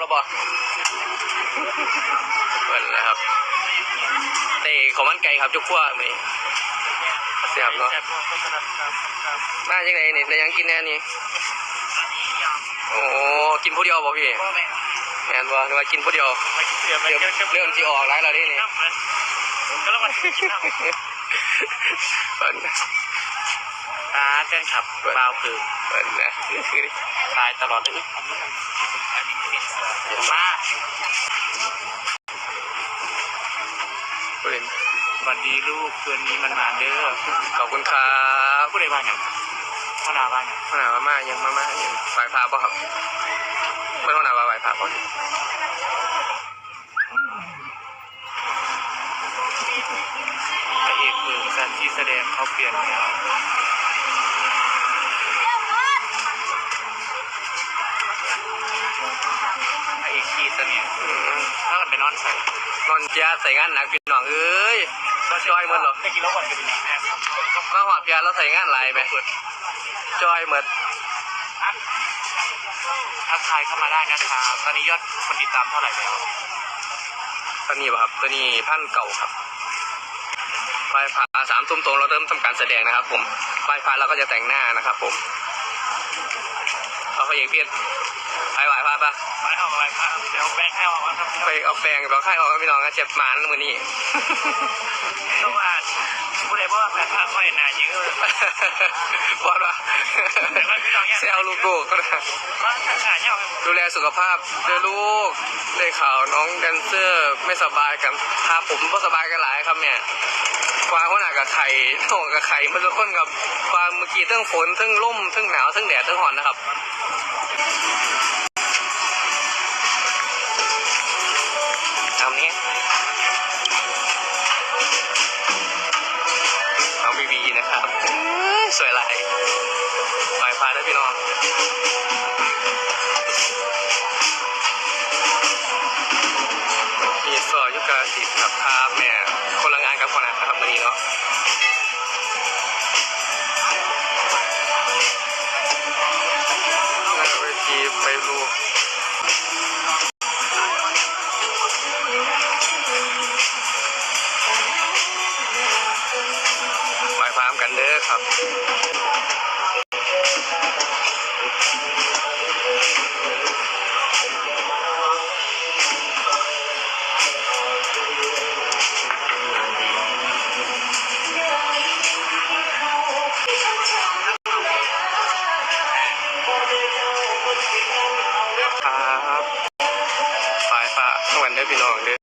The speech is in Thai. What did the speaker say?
แล้วบ่เปิดแล้วครับเตะของมันไก่ครับจุกขั้วมื้อนี้เสียบเนาะแซ่บครับครับครับมาจังไดนี่ได้หยังกินแน่นี่โอ้กินผู้เดียวบ่พี่พ่อแม่แม่นบ่นึกว่ากินผู้เดียวไปกินเสียไปเริ่มเริ่มเริ่มสิออกหลายแล้วนี่นี่น้ำเลยก็แล้วมันกินน้ำ เปิดอ่าแจ้งครับเปล่าคือเปิดนะคือตายตลอดเลยอันนี้มันอันนี้ไม่เป็นเห็นมากผู้เล่นสวัสดีลูกคืนนี้มันมาเด้อขอบคุณครับผู้ใดบ้างอย่างพ่อนาบ้างอย่างหัวหน้ามามายังมามายังไหวพาบ่ครับเพิ่นหัวหน้าว่าไหวพาบ่พระเอกเบิร์สันที่แสดงเขาเปลี่ยนแล้ว นไปนอนใส่นอนเจียใส่งานหนักพี่น้องเอ้ยจอยหมดเหรอได้กินแล้ววันกันเป็นยังไงครับมาหอดเพียแล้วใส่งานหลายไหมจอยหมดทักทายเข้ามาได้นะครับ ตอนนี้ยอดคนติดตามเท่าไหร่แล้วตัวนี้บ่ครับตัวนี้พันเก่าครับไหวพาสามทุ่มตรงเราเริ่มทำการแสดงนะครับ ผมไหวพาเราก็จะแต่งหน้านะครับ ผม เอาพระเอกเพียรไปไหวพาปะไปเอาอะไรครับเดี๋ยวแบงค์ให้เอามาครับไปเอาแปรงเราค่ายออกพี่น้องนะเจ็บหมานมือนี้ต้องอ่านผู้ใดบอกว่าแพ้ผ้าค่อยหนาเยอะบอดว่าเซลลูกโกก็นะว่าทางหาเนี่ยดูแลสุขภาพด้วยลูกได้ข่าวน้องแดนเซอร์ไม่สบายกันพาผมก็สบายกันหลายครับเนี่ย ความขนาดกับไข่โหกับไข่มันจะค้นกับควาเมื่อกี้ทั้งฝนทั้งล่มทั้งหนาวทั้งแดดทั้งหอนนะครับตามนี้น้องบีบีนะครับสวยหลายปล่อยฟ้าด้วยพี่น้องมีสอยุกาสิบครับภาพเนี่ เด้อครับครับฝ่ายฟ้าเหมือนเด้อพี่น้องเด้อ